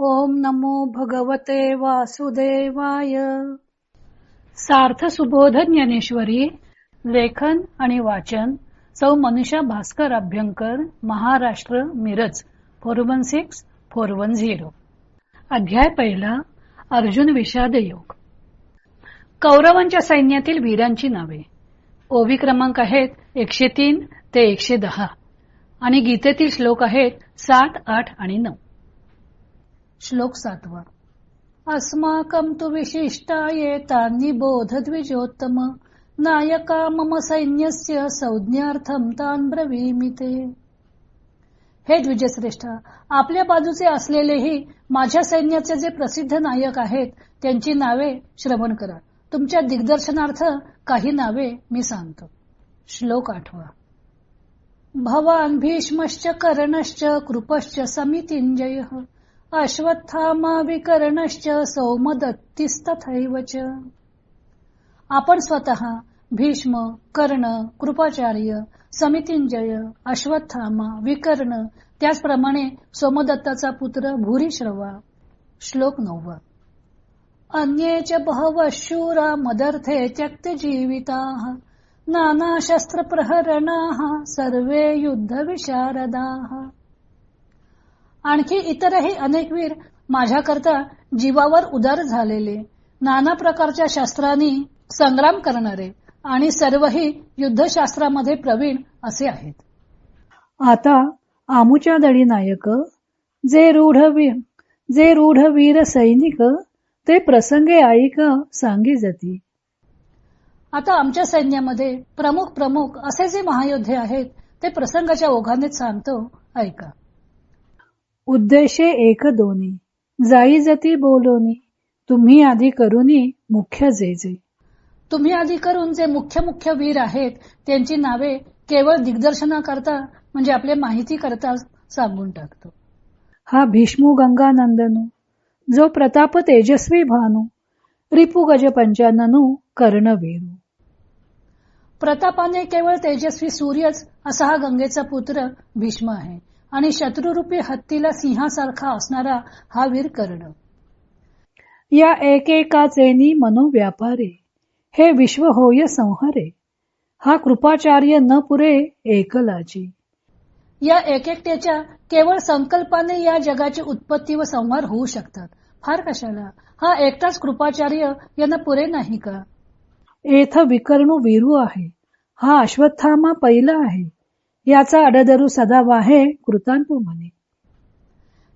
ओम नमो भगवते वासुदेवाय. सार्थ सुबोध ज्ञानेश्वरी लेखन आणि वाचन सौ Manisha Bhaskar Abhyankar Maharashtra Miraj four one six four one zero. अध्याय पहिला अर्जुन विषाद योग कौरवांच्या सैन्यातील वीरांची नावे. ओवी क्रमांक आहेत एकशे तीन ते एकशे दहा. आणि गीतेतील श्लोक आहेत सात आठ आणि नऊ. श्लोक सातवा. अस्माकं तु विशिष्टायेता निबोध द्विजोत्तम नायका मम सैन्यस्य संज्ञार्थम तान ब्रवीमि ते हे द्विजश्रेष्ठ आपल्या बाजूचे असलेलेही माझ्या सैन्याचे जे प्रसिद्ध नायक आहेत त्यांची नावे श्रवण करा. तुमच्या दिग्दर्शनार्थ काही नावे मी सांगतो. श्लोक आठवा. भवान भीष्मश्च कर्णश्च कृपश्च समितिंजय अश्वत्थामा विकर्णश्च सौमदत्तिस्तथैव च आपण स्वतः भीष्म कर्ण कृपाचार्य समितिंजय अश्वत्थामा विकर्ण त्याचप्रमाणे सोमदत्ताचा पुत्र भूरिश्रवा श्लोक नववा। अन्ये च बहवः शूरा मदर्थे त्यक्त जीविता नाना शस्त्र सर्वे युद्धविशारदाः। आणखी इतरही अनेक वीर माझ्याकरता जीवावर उदार झालेले नाना प्रकारच्या शस्त्रांनी संग्राम करणारे आणि सर्वही युद्धशास्त्रामध्ये प्रवीण असे आहेत. आता आमुच्या दळी नायक जे रूढ वीर जे रूढ वीर सैनिक ते प्रसंगे ऐक सांगी जाती. आता आमच्या सैन्यामध्ये प्रमुख प्रमुख असे जे महायोद्धे आहेत ते प्रसंगाच्या ओघानेच सांगतो ऐका. उद्देशे एक दोन्ही. जाई जती बोलोनी तुम्ही आधी करूनी मुख्य जे जे. तुम्ही आधी करून जे मुख्य मुख्य वीर आहेत त्यांची नावे केवळ दिग्दर्शनाकरता म्हणजे आपले माहिती करता सांगून टाकतो. हा भीष्मू गंगानंदनू जो प्रताप तेजस्वी भानू रिपू गज पंचाननू कर्णवीरू. प्रतापाने केवळ तेजस्वी सूर्यच असा हा गंगेचा पुत्र भीष्म आहे. आणि शत्रुरूपी हत्तीला सिंहासारखा असणारा हा वीर कर्ण. या एकेकाचेनी मनोव्यापारे. हे विश्व होय संहारे. हा कृपाचार्य न पुरे एकलाची या एकेकट्याच्या केवळ संकल्पाने या जगाची उत्पत्ती व संहार होऊ शकतात. फार कशाला? हा एकटाच कृपाचार्य यांना पुरे नाही का? एथ विकर्णू वीरू आहे. हा अश्वत्थामा पहिला आहे. याचा अडदरू सदा वाहे कृतांतू म्हणे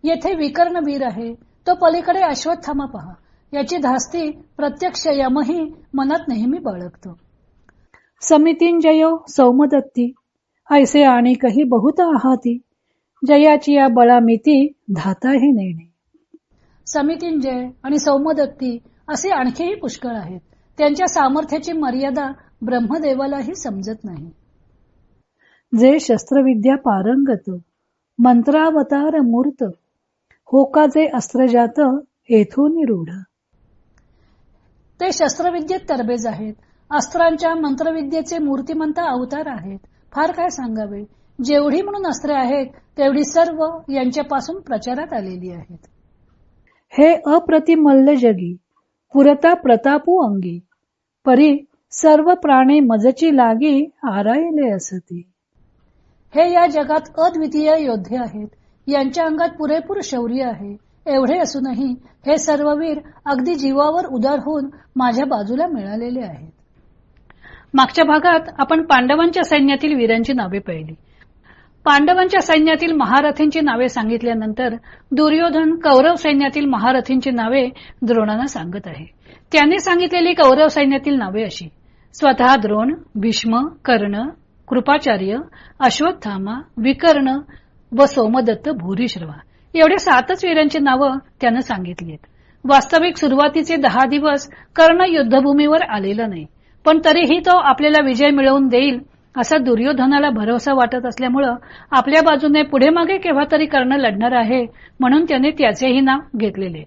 येथे विकर्ण वीर आहे. तो पलीकडे अश्वत्थामा पहा. याची धास्ती प्रत्यक्ष यमही मनात नेहमी बाळगतो. समितींजयो सौमदत्ती. ऐसे आणिकही बहुत आहाती. जयाची या बळामिती धाताही नेणे. समितींजय आणि सौमदत्ती असे आणखीही पुष्कळ आहेत. त्यांच्या सामर्थ्याची मर्यादा ब्रह्मदेवालाही समजत नाही. जे शस्त्रविद्या पारंगत मंत्रावतार मूर्त होका जे अस्त्रजात येथून रूढ ते शस्त्रविद्येत तरबेज आहेत. अस्त्रांच्या मंत्रविद्येचे मूर्तिमंत अवतार आहेत. फार काय सांगावे? जेवढी म्हणून अस्त्रे आहेत तेवढी सर्व यांच्यापासून प्रचारात आलेली आहेत. हे अप्रतिमल्ल जगी पुरता प्रतापू अंगी परी सर्व प्राणी मजची लागी आरायले असती. हे या जगात अद्वितीय योद्धे आहेत. यांच्या अंगात पुरेपूर शौर्य आहे. एवढे असूनही हे सर्व वीर अगदी जीवावर उदार होऊन माझ्या बाजूला मिळालेले आहेत. मागच्या भागात आपण पांडवांच्या सैन्यातील वीरांची नावे पाहिली. पांडवांच्या सैन्यातील महारथींची नावे सांगितल्यानंतर दुर्योधन कौरव सैन्यातील महारथींची नावे द्रोणांना सांगत आहे. त्यांनी सांगितलेली कौरव सैन्यातील नावे अशी. स्वतः द्रोण भीष्म कर्ण कृपाचार्य अश्वत्थामा विकर्ण व सोमदत्त भूरिश्रवा. एवढे सातच वीरांची नावं त्यानं सांगितली आहेत वास्तविक सुरुवातीचे दहा दिवस कर्ण युद्धभूमीवर आलेला नाही पण तरीही तो आपल्याला विजय मिळवून देईल असा दुर्योधनाला भरोसा वाटत असल्यामुळं आपल्या बाजूने पुढे मागे केव्हा तरी कर्ण लढणार आहे म्हणून त्याने त्याचेही नाव घेतलेले.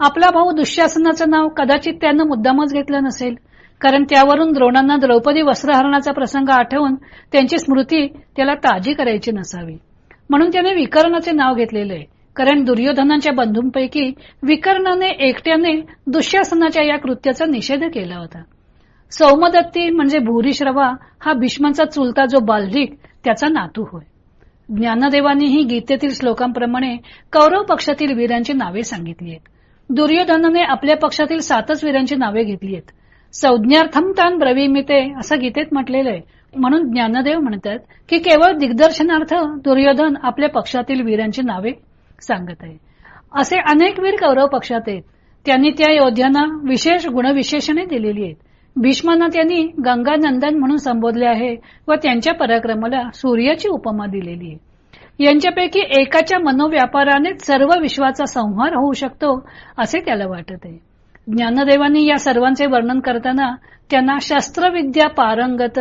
आपला भाऊ दुःशासनाचं नाव कदाचित त्यानं मुद्दामच घेतलं नसेल कारण त्यावरून द्रोणांना द्रौपदी वस्त्रहरणाचा प्रसंग आठवून त्यांची स्मृती त्याला ताजी करायची नसावी. म्हणून त्याने विकर्णाचे नाव घेतलेले कारण दुर्योधनाच्या बंधूंपैकी विकर्णाने एकट्याने दुःशासनाच्या या कृत्याचा निषेध केला होता. सौमदत्ती म्हणजे भूरिश्रवा हा भीष्मांचा चुलता जो बाल्हिक त्याचा नातू होय. ज्ञानदेवांनीही गीतेतील श्लोकांप्रमाणे कौरव पक्षातील वीरांची नावे सांगितली आहेत. दुर्योधनाने आपल्या पक्षातील सातच वीरांची नावे घेतली आहेत. संज्ञार्थम तान ब्रवीमिते असं गीतेत म्हटलेलं आहे. म्हणून ज्ञानदेव म्हणतात की केवळ दिग्दर्शनार्थ दुर्योधन आपल्या पक्षातील वीरांची नावे सांगत आहे. असे अनेक वीर कौरव पक्षात आहेत. त्यांनी त्या योद्ध्यांना विशेष गुणविशेषणे दिलेली आहेत. भीष्मांना त्यांनी गंगानंदन म्हणून संबोधले आहे व त्यांच्या पराक्रमाला सूर्याची उपमा दिलेली आहे. यांच्यापैकी एकाच्या मनोव्यापारानेच सर्व विश्वाचा संहार होऊ शकतो असे त्याला वाटत आहे. ज्ञानदेवांनी या सर्वांचे वर्णन करताना त्यांना शस्त्रविद्या पारंगत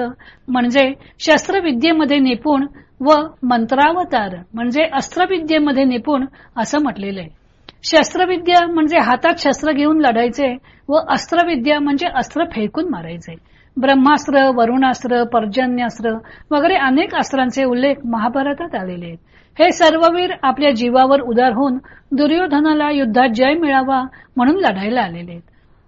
म्हणजे शस्त्रविद्येमध्ये निपुण व मंत्रावतार म्हणजे अस्त्रविद्येमध्ये निपुण असं म्हटलेलं आहे. शस्त्रविद्या म्हणजे हातात शस्त्र घेऊन लढायचे व अस्त्रविद्या म्हणजे अस्त्र फेकून मारायचे. ब्रह्मास्त्र वरुणास्त्र पर्जन्यास्त्र वगैरे अनेक अस्त्रांचे उल्लेख महाभारतात आलेले आहेत. हे सर्ववीर आपल्या जीवावर उदार होऊन दुर्योधनाला युद्धात जय मिळावा म्हणून लढायला आलेले आहेत.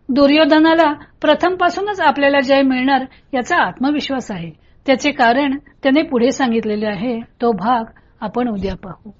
दुर्योधनाला प्रथमपासूनच आपल्याला जय मिळणार याचा आत्मविश्वास आहे. त्याचे कारण त्याने पुढे सांगितलेले आहे तो भाग आपण उद्या पाहू.